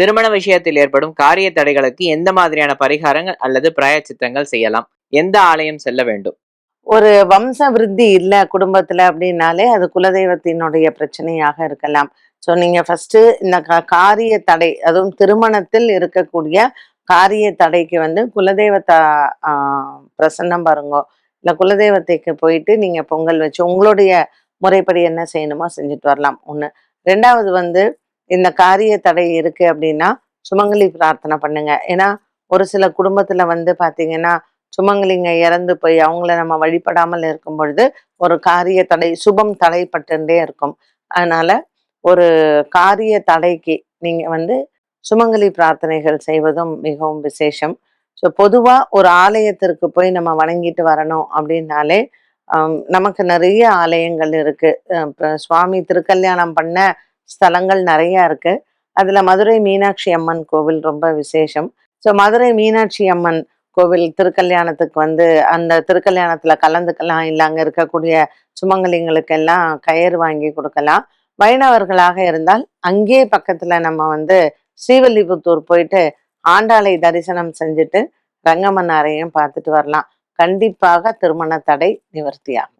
திருமண விஷயத்தில் ஏற்படும் காரிய தடைகளுக்கு எந்த மாதிரியான பரிகாரங்கள் அல்லது பிராயச்சித்தங்கள் செய்யலாம்? எந்த ஆலயம் செல்ல வேண்டும்? ஒரு வம்ச விருத்தி இல்லை குடும்பத்துல அப்படின்னாலே அது குலதெய்வத்தினுடைய பிரச்சனையாக இருக்கலாம். ஸோ நீங்க ஃபர்ஸ்ட் இந்த காரிய தடை அதுவும் திருமணத்தில் இருக்கக்கூடிய காரிய தடைக்கு வந்து குலதெய்வத்தை பிரசன்னம் பாருங்க. இல்லை குலதெய்வத்தைக்கு போயிட்டு நீங்க பொங்கல் வச்சு உங்களுடைய முறைப்படி என்ன செய்யணுமோ செஞ்சுட்டு வரலாம். ஒன்று ரெண்டாவது வந்து இந்த காரிய தடை இருக்கு அப்படின்னா சுமங்கலி பிரார்த்தனை பண்ணுங்க. ஏன்னா ஒரு சில குடும்பத்துல வந்து பாத்தீங்கன்னா சுமங்கலிங்க இறந்து போய் அவங்கள நம்ம வழிபடாமல் இருக்கும் பொழுது ஒரு காரிய தடை சுபம் தடைப்பட்டுட்டே இருக்கும். அதனால ஒரு காரிய தடைக்கு நீங்க வந்து சுமங்கலி பிரார்த்தனைகள் செய்வதும் மிகவும் விசேஷம். ஸோ பொதுவாக ஒரு ஆலயத்திற்கு போய் நம்ம வணங்கிட்டு வரணும் அப்படின்னாலே நமக்கு நிறைய ஆலயங்கள் இருக்கு. சுவாமி திருக்கல்யாணம் பண்ண ஸ்தலங்கள் நிறைய இருக்கு. அதுல மதுரை மீனாட்சி அம்மன் கோவில் ரொம்ப விசேஷம். ஸோ மதுரை மீனாட்சி அம்மன் கோவில் திருக்கல்யாணத்துக்கு வந்து அந்த திருக்கல்யாணத்துல கலந்துக்கலாம் இல்லை அங்க இருக்கக்கூடிய சுமங்கலிங்களுக்கெல்லாம் கயிறு வாங்கி கொடுக்கலாம். வைணவர்களாக இருந்தால் அங்கே பக்கத்துல நம்ம வந்து ஸ்ரீவல்லிபுத்தூர் போயிட்டு ஆண்டாளை தரிசனம் செஞ்சுட்டு ரங்கமன்னாரையும் பார்த்துட்டு வரலாம். கண்டிப்பாக திருமண தடை நிவர்த்தியாகும்.